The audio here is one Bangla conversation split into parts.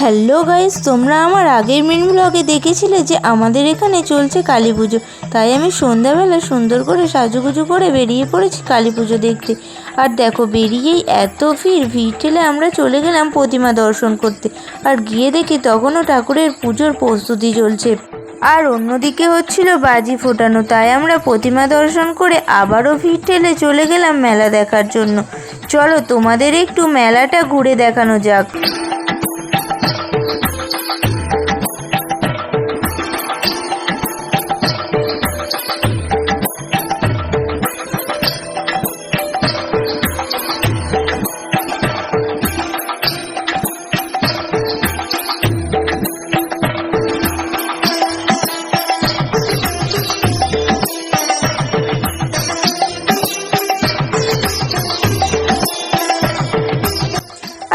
হ্যালো গাইস তোমরা আমার আগের মেন ব্লগে দেখেছিলে যে আমাদের এখানে চলছে কালী পুজো। তাই আমি সন্ধ্যাবেলা সুন্দর করে সাজুগুজু করে বেরিয়ে পড়েছি কালী পুজো দেখতে। আর দেখো, বেরিয়েই এত ভিড় ভিড় ঠেলে আমরা চলে গেলাম প্রতিমা দর্শন করতে। আর গিয়ে দেখি তখনও ঠাকুরের পুজোর প্রস্তুতি চলছে। আর অন্যদিকে হচ্ছিল বাজি ফোটানো, তাই আমরা প্রতিমা দর্শন করে আবারও ভিড় ঠেলে চলে গেলাম মেলা দেখার জন্য। চলো তোমাদের একটু মেলাটা ঘুরে দেখানো যাক।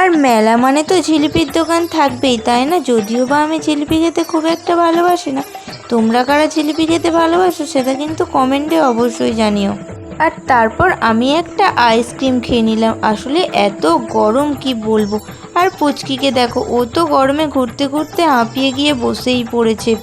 আর মেলা মানে তো জিলিপির দোকান থাকবেই, তাই না? যদিও বা আমি জিলিপি খেতে খুব একটা ভালোবাসি না। তোমরা কারা জিলিপি খেতে ভালোবাসো সেটা কিন্তু কমেন্টে অবশ্যই জানিও। আর তারপর আমি একটা আইসক্রিম খেয়ে নিলাম। আসলে এত গরম কি বলব? আর পুচকিকে দেখো, ও তো গরমে ঘুরতে ঘুরতে হাঁপিয়ে গিয়ে বসেই পড়েছে।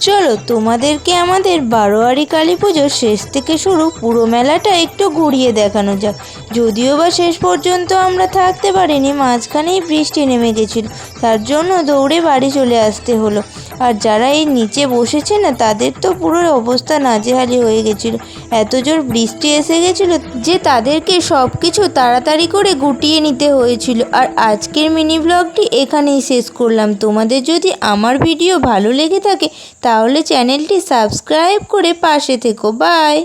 চলো তোমাদেরকে আমাদের বারোয়ারি কালী পুজোর শেষ থেকে শুরু পুরো মেলাটা একটু ঘুরিয়ে দেখানো যাক। যদিও বা শেষ পর্যন্ত আমরা থাকতে পারিনি, মাঝখানেই বৃষ্টি নেমে গেছিল, তার জন্য দৌড়ে বাড়ি চলে আসতে হলো। আর যারা এই নিচে বসেছে না, তাদের তো পুরো অবস্থা নাজেহালি হয়ে গেছিল। এত জোর বৃষ্টি এসে গেছিল যে তাদেরকে সব কিছু তাড়াতাড়ি করে গুটিয়ে নিতে হয়েছিল। আর আজকের মিনি ব্লগটি এখানেই শেষ করলাম। তোমাদের যদি আমার ভিডিও ভালো লেগে থাকে, তাহলে চ্যানেলটি সাবস্ক্রাইব করে পাশে থেকো। বাই!